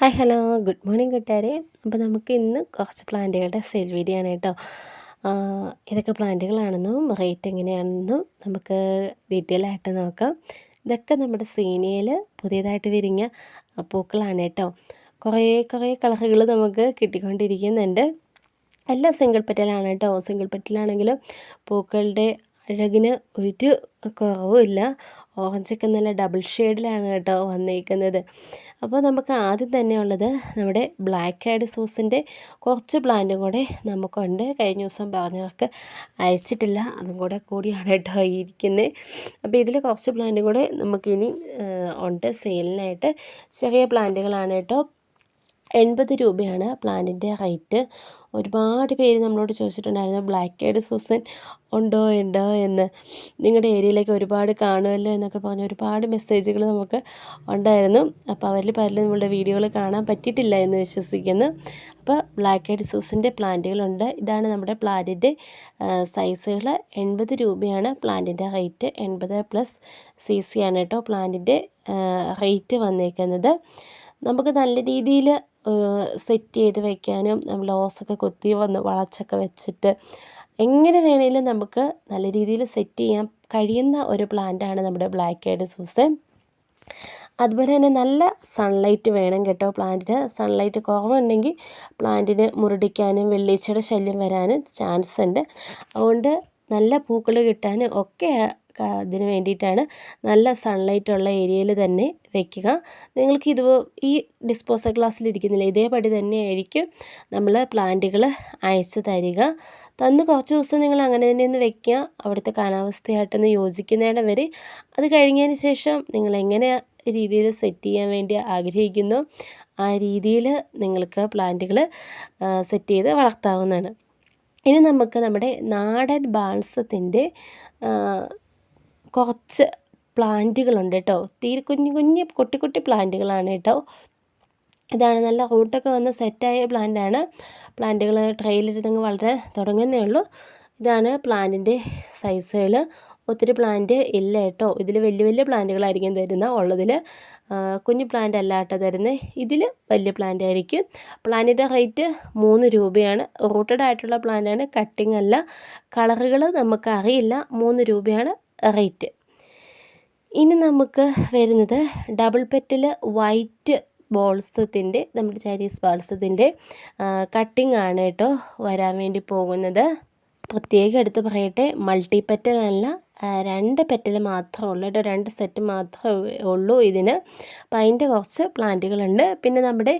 Hi hello. Good morning കൂട്ടുകാരെ. അപ്പോൾ നമുക്ക് ഇന്ന് കുറച്ച് പ്ലാന്റുകളുടെ സെയിൽ വീഡിയോ ആണ് കേട്ടോ. ഇതൊക്കെ പ്ലാന്റുകളാണെന്നും റേറ്റ് എങ്ങനെയാണെന്നും നമുക്ക് ഡീറ്റെയിൽ ആയിട്ട് നോക്കാം. ഇതൊക്കെ നമ്മുടെ സീനിയയിൽ പുതിയതായിട്ട് വിരിഞ്ഞ പൂക്കളാണ് കേട്ടോ. കുറേ കുറേ കളറുകൾ നമുക്ക് കിട്ടിക്കൊണ്ടിരിക്കുന്നുണ്ട്. എല്ലാം സിംഗിൾ പെറ്റലാണ് കേട്ടോ. സിംഗിൾ പെറ്റലാണെങ്കിലും പൂക്കളുടെ അഴകിന് ഒരു കുറവുമില്ല. ഓറഞ്ചൊക്കെ നല്ല ഡബിൾ ഷെയ്ഡിലാണ് കേട്ടോ വന്നിരിക്കുന്നത് അപ്പോൾ നമുക്ക് ആദ്യം തന്നെ ഉള്ളത് നമ്മുടെ ബ്ലാക്ക് ഹെഡ് സോസിന്റെ കുറച്ച് പ്ലാന്റും കൂടെ നമുക്കുണ്ട്. കഴിഞ്ഞ ദിവസം പറഞ്ഞവർക്ക് അയച്ചിട്ടില്ല. അതും കൂടെ കൂടിയാണ് കേട്ടോ ഇരിക്കുന്നത് അപ്പോൾ ഇതിൽ കുറച്ച് പ്ലാന്റും കൂടെ നമുക്കിനി ഉണ്ട്. സെയിലിനായിട്ട് ചെറിയ പ്ലാന്റുകളാണ് കേട്ടോ. എൺപത് രൂപയാണ് പ്ലാന്റിന്റെ റേറ്റ്. ഒരുപാട് പേര് നമ്മളോട് ചോദിച്ചിട്ടുണ്ടായിരുന്നു ബ്ലാക്ക് എയ്ഡ് സൂസൻ ഉണ്ടോ ഉണ്ടോ എന്ന്? നിങ്ങളുടെ ഏരിയയിലേക്ക് ഒരുപാട് കാണുമല്ലോ എന്നൊക്കെ പറഞ്ഞ് ഒരുപാട് മെസ്സേജുകൾ നമുക്ക് ഉണ്ടായിരുന്നു. അപ്പോൾ അവരിൽ പലരും നമ്മളുടെ വീഡിയോകൾ കാണാൻ പറ്റിയിട്ടില്ല എന്ന് വിശ്വസിക്കുന്നു. അപ്പോൾ ബ്ലാക്ക് എയ്ഡ് സൂസിന്റെ പ്ലാന്റുകളുണ്ട്. ഇതാണ് നമ്മുടെ പ്ലാന്റിന്റെ സൈസുകൾ എൺപത് രൂപയാണ് പ്ലാന്റിന്റെ റേറ്റ്. എൺപത് പ്ലസ് സി സി ആണ് കേട്ടോ പ്ലാന്റിന്റെ റേറ്റ് വന്നേക്കുന്നത്. നമുക്ക് നല്ല രീതിയിൽ സെറ്റ് ചെയ്ത് വെക്കാനും ഓസൊക്കെ കൊത്തി വന്ന് വളച്ചൊക്കെ വെച്ചിട്ട് എങ്ങനെ വേണേലും നമുക്ക് നല്ല രീതിയിൽ സെറ്റ് ചെയ്യാൻ കഴിയുന്ന ഒരു പ്ലാന്റാണ് നമ്മുടെ ബ്ലാക്ക് ഹെഡ് സൂസ് അതുപോലെ തന്നെ നല്ല സൺലൈറ്റ് വേണം കേട്ടോ പ്ലാന്റിന് സൺലൈറ്റ് കുറവുണ്ടെങ്കിൽ പ്ലാന്റിന് മുരടിക്കാനും വെള്ളീച്ചയുടെ ശല്യം വരാനും ചാൻസ് ഉണ്ട്. അതുകൊണ്ട് നല്ല പൂക്കൾ കിട്ടാനും ഒക്കെ അതിന് വേണ്ടിയിട്ടാണ് നല്ല സൺലൈറ്റ് ഉള്ള ഏരിയയിൽ തന്നെ വെക്കുക. നിങ്ങൾക്ക് ഇത് ഈ ഡിസ്പോസൽ ഗ്ലാസ്സിൽ ഇരിക്കുന്നില്ല ഇതേപടി തന്നെയായിരിക്കും നമ്മൾ പ്ലാന്റുകൾ അയച്ച് തരിക. തന്ന് കുറച്ച് ദിവസം നിങ്ങൾ അങ്ങനെ തന്നെ ഒന്ന് വെക്കുക. അവിടുത്തെ കാലാവസ്ഥയായിട്ടൊന്ന് യോജിക്കുന്നതിന് വരെ. അത് കഴിഞ്ഞതിന് ശേഷം നിങ്ങൾ എങ്ങനെ രീതിയിൽ സെറ്റ് ചെയ്യാൻ വേണ്ടി ആഗ്രഹിക്കുന്നു ആ രീതിയിൽ നിങ്ങൾക്ക് പ്ലാന്റുകൾ സെറ്റ് ചെയ്ത് വളർത്താവുന്നതാണ്. ഇനി നമുക്ക് നമ്മുടെ നാടൻ ബാൾസത്തിന്റെ കുറച്ച് പ്ലാന്റുകളുണ്ട് കേട്ടോ. തീരെ കുഞ്ഞു കുഞ്ഞു കുട്ടി കുട്ടി പ്ലാന്റുകളാണ് കേട്ടോ. ഇതാണ് നല്ല റൂട്ടൊക്കെ വന്ന് സെറ്റായ പ്ലാന്റാണ്. പ്ലാന്റുകൾ ട്രെയിലിരുന്നങ്ങ് വളരെ തുടങ്ങുന്നേ ഉള്ളൂ. ഇതാണ് പ്ലാന്റിന്റെ സൈസുകൾ. ഒത്തിരി പ്ലാന്റ് ഇല്ല കേട്ടോ. ഇതിൽ വലിയ വലിയ പ്ലാന്റുകളായിരിക്കും തരുന്ന ഉള്ളതിൽ കുഞ്ഞു പ്ലാന്റ് അല്ല കേട്ടോ തരുന്നത്. ഇതിൽ വലിയ പ്ലാന്റ് ആയിരിക്കും. പ്ലാന്റിന്റെ റേറ്റ് മൂന്ന് രൂപയാണ്. റൂട്ടഡ് ആയിട്ടുള്ള പ്ലാന്റാണ്. കട്ടിങ് അല്ല. കളറുകൾ നമുക്ക് അറിയില്ല മൂന്ന് രൂപയാണ്. റേറ്റ്. ഇനി നമുക്ക് വരുന്നത് ഡബിൾ പെറ്റൽ വൈറ്റ് ബോൾസത്തിന്റെ നമ്മുടെ ചൈനീസ് ബോൾസത്തിന്റെ കട്ടിംഗ് ആണ് കേട്ടോ വരാൻ വേണ്ടി പോകുന്നത്. പ്രത്യേകം എടുത്ത് പറയട്ടെ മൾട്ടി പെറ്റൽ അല്ല രണ്ട് പെറ്റൽ മാത്രമേ ഉള്ളൂ. കേട്ടോ രണ്ട് സെറ്റ് മാത്രമേ ഉള്ളൂ ഇതിന്. അപ്പം അതിന്റെ കുറച്ച് പ്ലാന്റുകളുണ്ട്. പിന്നെ നമ്മുടെ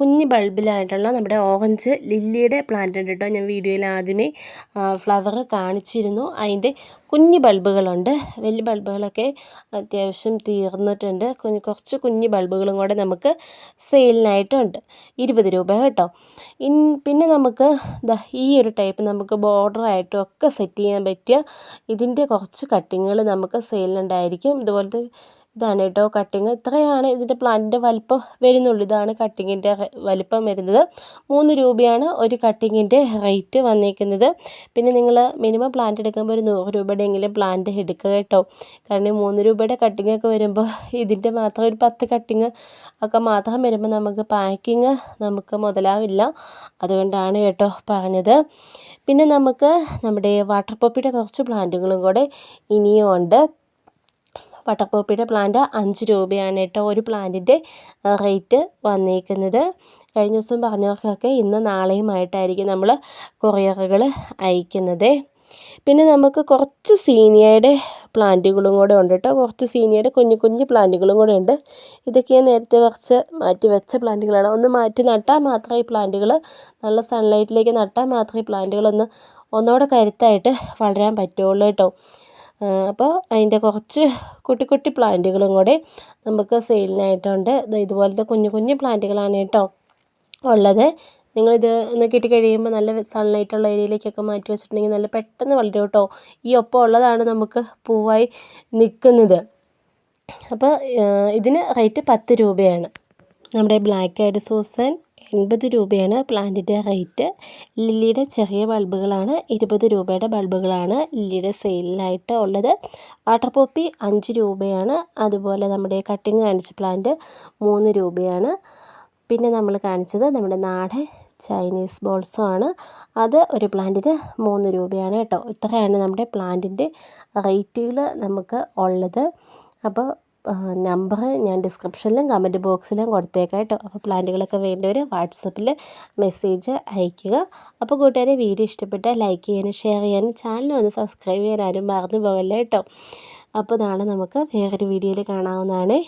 കുഞ്ഞ് ബൾബിലായിട്ടുള്ള നമ്മുടെ ഓറഞ്ച് ലില്ലിയുടെ പ്ലാന്റ് ഉണ്ട് കേട്ടോ. ഞാൻ വീഡിയോയിൽ ആദ്യമേ ഫ്ലവർ കാണിച്ചിരുന്നു. അതിന്റെ കുഞ്ഞ് ബൾബുകളുണ്ട്. വലിയ ബൾബുകളൊക്കെ അത്യാവശ്യം തീർന്നിട്ടുണ്ട്. കുഞ്ഞ് കുറച്ച് കുഞ്ഞ് ബൾബുകളും കൂടെ നമുക്ക് സെയിലിനായിട്ടുണ്ട്. ഇരുപത് രൂപ കേട്ടോ. ഇൻ പിന്നെ നമുക്ക് ഈ ഒരു ടൈപ്പ് നമുക്ക് ബോർഡറായിട്ടും ഒക്കെ സെറ്റ് ചെയ്യാൻ പറ്റിയ ഇതിന്റെ കുറച്ച് കട്ടിങ്ങുകൾ നമുക്ക് സെയിലിനുണ്ടായിരിക്കും ഇതുപോലത്തെ ഇതാണ് കേട്ടോ കട്ടിങ് ഇത്രയാണ് ഇതിന്റെ പ്ലാന്റിന്റെ വലിപ്പം വരുന്നുള്ളൂ. ഇതാണ് കട്ടിങ്ങിന്റെ വലിപ്പം വരുന്നത്. മൂന്ന് രൂപയാണ് ഒരു കട്ടിങ്ങിന്റെ റേറ്റ് വന്നിരിക്കുന്നത് പിന്നെ നിങ്ങൾ മിനിമം പ്ലാന്റ് എടുക്കുമ്പോൾ ഒരു നൂറ് രൂപയുടെയെങ്കിലും പ്ലാന്റ് എടുക്കുക കേട്ടോ. കാരണം ഈ മൂന്ന് രൂപയുടെ കട്ടിങ്ങൊക്കെ വരുമ്പോൾ ഇതിന്റെ മാത്രം ഒരു പത്ത് കട്ടിങ് ഒക്കെ മാത്രം വരുമ്പോൾ നമുക്ക് പാക്കിങ് നമുക്ക് മുതലാവില്ല. അതുകൊണ്ടാണ് കേട്ടോ പറഞ്ഞത്. പിന്നെ നമുക്ക് നമ്മുടെ വാട്ടർ പോപ്പിയുടെ കുറച്ച് പ്ലാന്റുകളും കൂടെ ഇനിയും ഉണ്ട്. വട്ടപ്പോപ്പിയുടെ പ്ലാന്റ് അഞ്ച് രൂപയാണ് കേട്ടോ ഒരു പ്ലാന്റിന്റെ റേറ്റ് വന്നിരിക്കുന്നത് കഴിഞ്ഞ ദിവസം പറഞ്ഞവർക്കൊക്കെ ഇന്ന് നാളെയുമായിട്ടായിരിക്കും നമ്മൾ കൊറിയറുകൾ അയക്കുന്നത്. പിന്നെ നമുക്ക് കുറച്ച് സീനിയയുടെ പ്ലാന്റുകളും കൂടെ ഉണ്ട് കേട്ടോ. കുറച്ച് സീനിയയുടെ കുഞ്ഞു കുഞ്ഞു പ്ലാന്റുകളും കൂടെ ഉണ്ട്. ഇതൊക്കെ നേരത്തെ കുറച്ച് മാറ്റി വെച്ച പ്ലാന്റുകളാണ്. ഒന്ന് മാറ്റി നട്ടാൽ മാത്രമേ ഈ പ്ലാന്റുകൾ നല്ല സൺലൈറ്റിലേക്ക് നട്ടാൽ മാത്രമേ ഈ പ്ലാന്റുകളൊന്ന് ഒന്നുകൂടെ കരുത്തായിട്ട് വളരാൻ പറ്റുള്ളൂ കേട്ടോ. അപ്പോൾ അതിന്റെ കുറച്ച് കുട്ടി കുട്ടി പ്ലാന്റുകളും കൂടെ നമുക്ക് സെയിലിനായിട്ടുണ്ട്. ഇതുപോലത്തെ കുഞ്ഞു കുഞ്ഞു പ്ലാന്റുകളാണ് കേട്ടോ ഉള്ളത്. നിങ്ങളിത് ഒന്ന് കിട്ടി കഴിയുമ്പോൾ നല്ല സൺലൈറ്റുള്ള ഏരിയയിലേക്കൊക്കെ മാറ്റി വെച്ചിട്ടുണ്ടെങ്കിൽ നല്ല പെട്ടെന്ന് വളരും കേട്ടോ. ഈ ഒപ്പം ഉള്ളതാണ് നമുക്ക് പൂവായി നിൽക്കുന്നത്. അപ്പോൾ ഇതിന് റേറ്റ് പത്ത് രൂപയാണ്. നമ്മുടെ ബ്ലാക്ക് ഐഡ് സൂസൻ എൺപത് രൂപയാണ് പ്ലാന്റിന്റെ റേറ്റ്. ലില്ലിയുടെ ചെറിയ ബൾബുകളാണ് ഇരുപത് രൂപയുടെ ബൾബുകളാണ് ലില്ലിയുടെ സെയിലിനായിട്ട് ഉള്ളത്. വാട്ടർ പോപ്പി അഞ്ച് രൂപയാണ് അതുപോലെ നമ്മുടെ കട്ടിങ് കാണിച്ച പ്ലാന്റ് മൂന്ന് രൂപയാണ്. പിന്നെ നമ്മൾ കാണിച്ചത് നമ്മുടെ നാടൻ ചൈനീസ് ബോൾസും ആണ് അത് ഒരു പ്ലാന്റിന് മൂന്ന് രൂപയാണ് കേട്ടോ. ഇത്രയാണ് നമ്മുടെ പ്ലാന്റിന്റെ റേറ്റുകൾ നമുക്ക് ഉള്ളത്. അപ്പോൾ നമ്പർ ഞാൻ ഡിസ്ക്രിപ്ഷനിലും കമന്റ് ബോക്സിലും കൊടുത്തേക്കാം കേട്ടോ അപ്പോൾ പ്ലാന്റുകളൊക്കെ വേണ്ടവർ വാട്സപ്പിൽ മെസ്സേജ് അയയ്ക്കുക. അപ്പോൾ കൂട്ടുകാരെ വീഡിയോ ഇഷ്ടപ്പെട്ടാൽ ലൈക്ക് ചെയ്യാനും ഷെയർ ചെയ്യാനും ചാനൽ ഒന്ന് സബ്സ്ക്രൈബ് ചെയ്യാൻ ആരും മറന്നു പോകല്ലേ കേട്ടോ അപ്പോൾ നാളെ നമുക്ക് വേറൊരു വീഡിയോയിൽ കാണാവുന്നതാണ്.